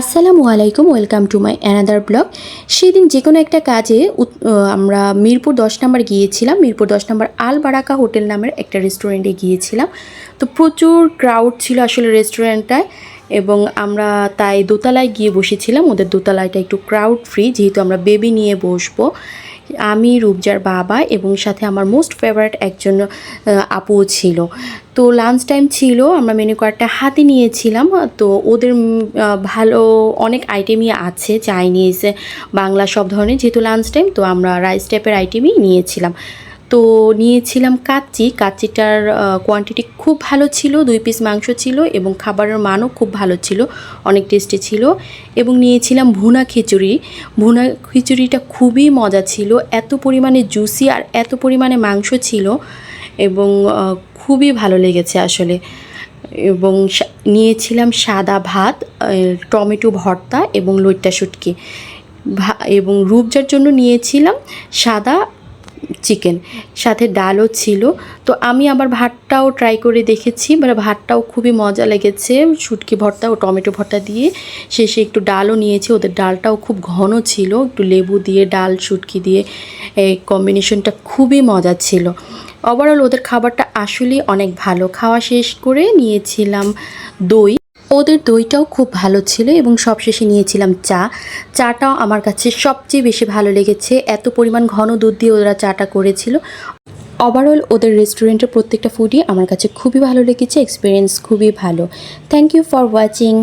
আসসালামু আলাইকুম, welcome to my another blog. সেদিন যে কোনো একটা কাজে আমরা মিরপুর দশ নম্বর গিয়েছিলাম। মিরপুর দশ নম্বর আল বারাকা হোটেল নামের একটা রেস্টুরেন্টে গিয়েছিলাম। তো প্রচুর ক্রাউড ছিল আসলে রেস্টুরেন্টটায় এবং আমরা তাই দোতলায় গিয়ে বসেছিলাম। ওদের দোতলায়টা একটু ক্রাউড ফ্রি যেহেতু আমরা বেবি নিয়ে বসবো। আমি রূপজার বাবা এবং সাথে আমার মোস্ট ফেভারিট একজন আপুও ছিল। তো লাঞ্চ টাইম ছিল, আমরা মেনু কার্ডটা হাতে নিয়েছিলাম, তো ওদের ভালো অনেক আইটেমই আছে চাইনিজ বাংলা সব ধরনের, যেহেতু লাঞ্চ টাইম তো আমরা রাইস টাইপের আইটেমই নিয়েছিলাম। তো নিয়েছিলাম কাচ্চি। কাচ্চিটার কোয়ান্টিটি খুব ভালো ছিল, দুই পিস মাংস ছিল এবং খাবারের মানও খুব ভালো ছিল, অনেক টেস্টি ছিল এবং নিয়েছিলাম ভুনা খিচুড়ি। ভুনা খিচুড়িটা খুবই মজা ছিল, এত পরিমাণে জুসি আর এত পরিমাণে মাংস ছিল এবং খুবই ভালো লেগেছে আসলে। এবং নিয়েছিলাম সাদা ভাত টমেটো ভর্তা এবং লইট্টা শুটকি। এবং রূপজার জন্য নিয়েছিলাম সাদা চিকেন সাথে ডালও ছিল। তো আমি আবার ভাতটাও ট্রাই করে দেখেছি। মানে ভাতটাও খুবই মজা লেগেছে। শুটকি ভর্তা ও টমেটো ভর্তা দিয়ে শেষে একটু ডালও নিয়েছি। ওদের ডালটাও খুব ঘন ছিল। একটু লেবু দিয়ে, ডাল, শুটকি দিয়ে এই কম্বিনেশনটা খুবই মজা ছিল। ওভারঅল ওদের খাবারটা আসলেই অনেক ভালো। খাওয়া শেষ করে নিয়েছিলাম দই। ওদের দইটাও খুব ভালো ছিল এবং সবশেষে নিয়েছিলাম চা। চাটাও আমার কাছে সবচেয়ে বেশি ভালো লেগেছে। এত পরিমাণ ঘন দুধ দিয়ে ওরা চাটা করেছিল। ওভারঅল ওদের রেস্টুরেন্টের প্রত্যেকটা ফুডই আমার কাছে খুবই ভালো লেগেছে এক্সপিরিয়েন্স খুবই ভালো। Thank you for watching